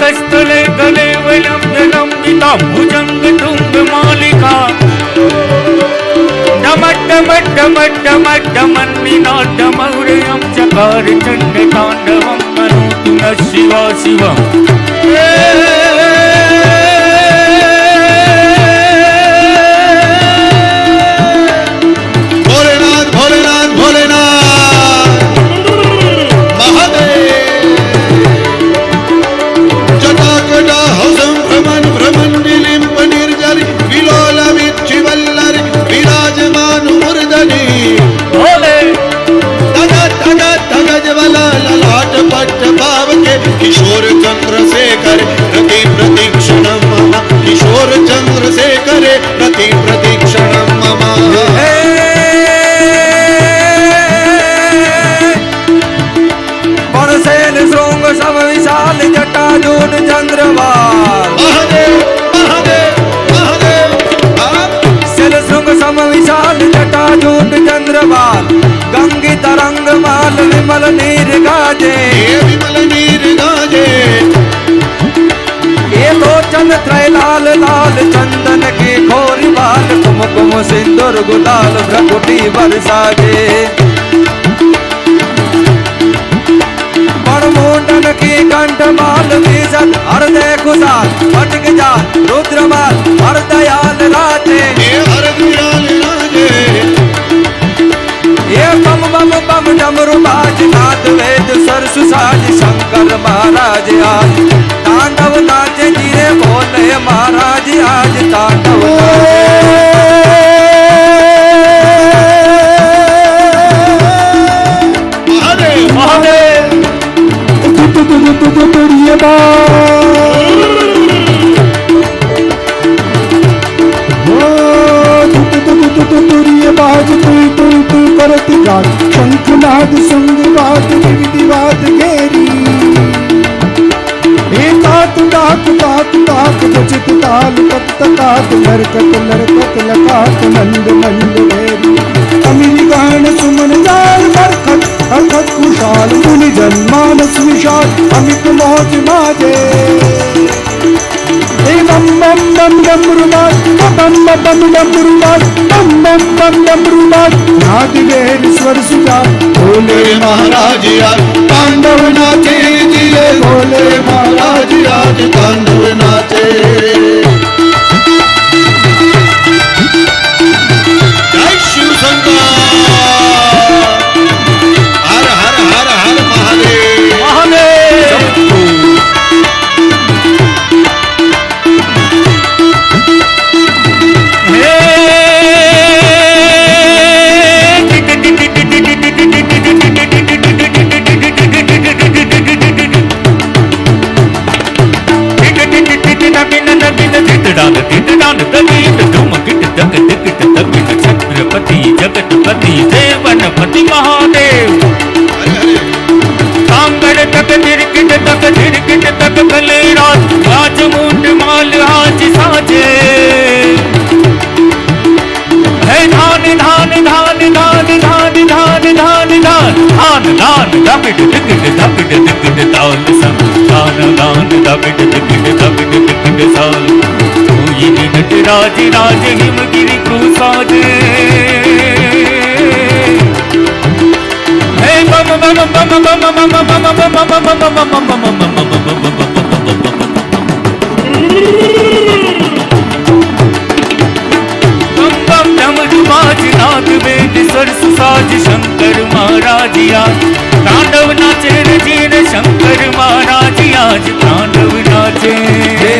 गले गले वलम्बिता भुजंग तुंग मालिका। डमट डमट डमट डमट डमन्निनाट्यमौर्यं चकार चण्डताण्डवं करोतु न शिवा, शिवम्। किशोर चंद्रशेखर प्रति प्रतीक्षणं मम। किशोर चंद्रशेखर प्रति प्रतीक्षणं मम परसेन शृंग सम विशाल महादेव महादेव महादेव। आप सेल सम विशाल जटाजूट चंद्रवाल। गंगी तरंग माल विमल नीर गाजे। विमल सिंदूर गुलाल भ्रकुटी बरसाजे। मुंडन की कंठ माल कुशाल फटक जाल रुद्रमाल हर दयाल राजे। हर ये बम बम बम डमरू बाज नाद वेद सरसु साज शंकर महाराज आज। तांडव नाचे जीरे बोले महाराज आज तांडव ताल नरकत नरकत लकात मंद मंद गान सुमन जाल खुशाल मुनि विशाल, अमित मौज माजे। ए बम बम बम डमरुनाथ बम बम बम डमरुनाथ बम बम बम डमरुनाथ नाद वेर सुजा भोले महाराज आज तांडव नाचे जिए। भोले महाराज आज तांडव जगतपति देवनपति महादेव। हरे हरे कांगड़ तक तिरकिट तक तिरकिट तक गले रात राज मुंड माल हाज साजे। है धान धान धान धान धान धान धान धान। धान धान दबिड दिगिड दबिड दिगिड ताल सम धान धान दबिड दिगिड दबिड दिगिड साल कोई नट राज राज, हिमगिरी को साजे। શંકર મહારાજિયા તાંડવ નાચે રજીને શંકર મહારાજિયા જ તાંડવ નાચે હે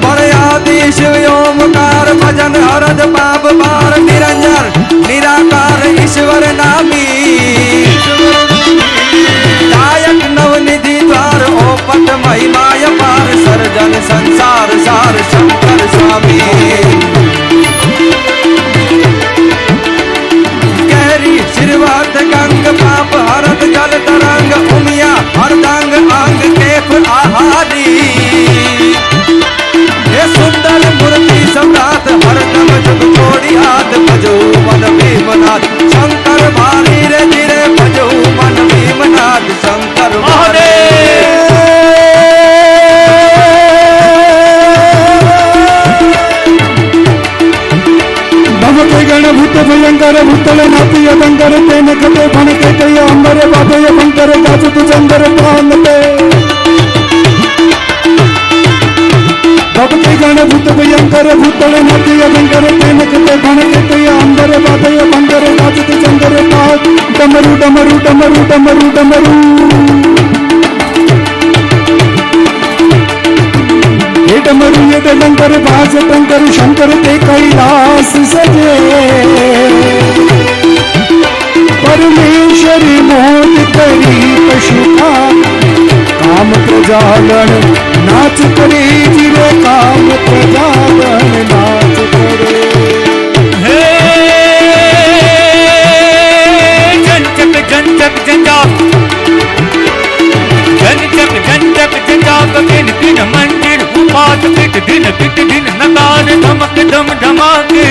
બળયા દેશ યોમકાર हर भजन हरद पाप पार निरंजन, निराकार ईश्वर नामी। नायक नवनिधि द्वार पट महिमाय पार, सर्जन संसार सार शंकर स्वामी। पाप, हरत, जल तरंग, उमी अंबर भूतल नाती यदंकर ते नखते भणके कय अंबर बाधय भंकर गाज तुजंबर पालते भवके गाने भूत भयंकर भूतले नाती यदंकर ते नखते भणके कय ये बाधय काजू गाज तुजंबर पाल डमरू डमरू डमरू डमरू डमरू। टमरु यद लंकर भास शंकर ते कैलास सजे। परमेश्वर मोहन करी पशुखा काम प्रजागण, नाच करे जीव, काम प्रजागण, नाच करे। हे गंजप गंजप गंजा गंजप गंजप गंजा बगिन बिन मंड। उपात किट दिन किट दिन नगार धमक धम धमाके।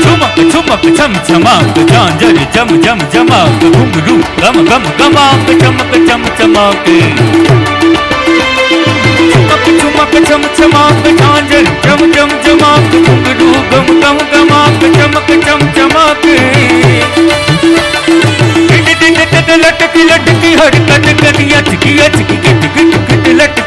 झुमक झुमक छम छमाक झांझर, जम जम, जमाक घुंघरू गम गम, गमाक, चमक, चम, चमाके। चमक चमक चम चमाक झांझर, जम जम, जमाक घुंघरू गम गम, गमाक, चमक, चम, चमाक। लटकी लटकी, हरकत कदी अचकी अचकी किट किट लटकी।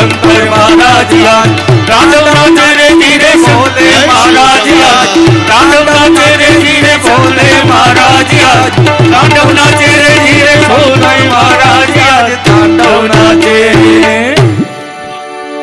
शंकर महाराज